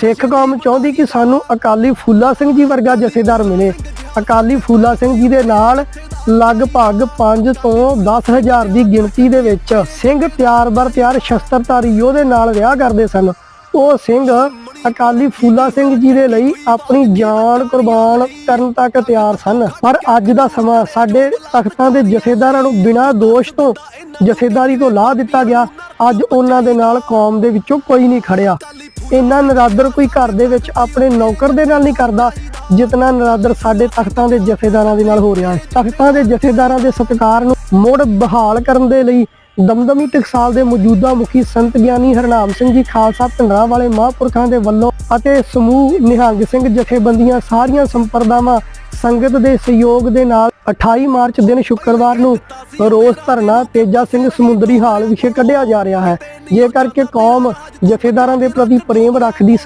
ਸਿੱਖ ਕੌਮ ਚਾਹੁੰਦੀ ਕਿ ਸਾਨੂੰ ਅਕਾਲੀ ਫੂਲਾ ਸਿੰਘ ਜੀ ਵਰਗਾ ਜਥੇਦਾਰ ਮਿਲੇ। ਅਕਾਲੀ ਫੂਲਾ ਸਿੰਘ ਜੀ ਦੇ ਨਾਲ ਲਗਭਗ 5 ਤੋਂ 10000 ਦੀ ਗਿਣਤੀ ਦੇ ਵਿੱਚ ਸਿੰਘ ਪਿਆਰ ਬਰ ਤਿਆਰ ਸ਼ਸਤਰਧਾਰੀ ਯੋਧੇ ਨਾਲ ਵਿਆਹ ਕਰਦੇ ਸਨ। ਉਹ ਸਿੰਘ ਅਕਾਲੀ ਫੂਲਾ ਸਿੰਘ ਜੀ ਦੇ ਲਈ ਆਪਣੀ ਜਾਨ ਕੁਰਬਾਨ ਕਰਨ ਤੱਕ ਤਿਆਰ ਸਨ। ਪਰ ਅੱਜ ਦਾ ਸਮਾਂ ਸਾਡੇ ਤਖਤਾਂ ਦੇ ਜਥੇਦਾਰਾਂ ਨੂੰ ਬਿਨਾਂ ਦੋਸ਼ ਤੋਂ, ਜਥੇਦਾਰੀ ਤੋਂ ਲਾਹ ਦਿੱਤਾ ਗਿਆ। ਅੱਜ ਉਹਨਾਂ ਦੇ ਨਾਲ ਕੌਮ ਦੇ ਵਿੱਚੋਂ ਕੋਈ ਨਹੀਂ ਖੜਿਆ। ਇੰਨਾ ਨਰਾਦਰ ਕੋਈ ਘਰ ਦੇ ਵਿੱਚ ਆਪਣੇ ਨੌਕਰ ਦੇ ਨਾਲ ਨਹੀਂ ਕਰਦਾ, ਜਿਤਨਾ ਨਰਾਦਰ ਸਾਡੇ ਤਖਤਾਂ ਦੇ ਜਥੇਦਾਰਾਂ ਦੇ ਨਾਲ ਹੋ ਰਿਹਾ ਹੈ। ਤਖਤਾਂ ਦੇ ਜਥੇਦਾਰਾਂ ਦੇ ਸਤਿਕਾਰ ਨੂੰ ਮੁੜ ਬਹਾਲ ਕਰਨ ਦੇ ਲਈ ਦਮਦਮੀ ਟਕਸਾਲ ਦੇ ਮੌਜੂਦਾ ਮੁਖੀ ਸੰਤ ਗਿਆਨੀ ਹਰਨਾਮ ਸਿੰਘ ਜੀ, ਖਾਲਸਾ ਪਿੰਡਰਾਂ ਵਾਲੇ ਮਹਾਂਪੁਰਖਾਂ ਦੇ ਵੱਲੋਂ ਅਤੇ ਸਮੂਹ ਨਿਹੰਗ ਸਿੰਘ ਜਥੇਬੰਦੀਆਂ ਸਾਰੀਆਂ ਸੰਪਰਦਾਵਾਂ ਸੰਗਤ ਦੇ ਸਹਿਯੋਗ ਦੇ ਨਾਲ 28 ਮਾਰਚ ਦਿਨ ਸ਼ੁੱਕਰਵਾਰ ਨੂੰ ਰੋਸ ਧਰਨਾ ਤੇਜਾ ਸਿੰਘ ਸਮੁੰਦਰੀ ਹਾਲ ਵਿਖੇ ਕੱਢਿਆ ਜਾ ਰਿਹਾ ਹੈ। ਜੇਕਰ ਕਿ ਕੌਮ ਜਥੇਦਾਰਾਂ ਦੇ ਪ੍ਰਤੀ ਪ੍ਰੇਮ ਰੱਖਦੀ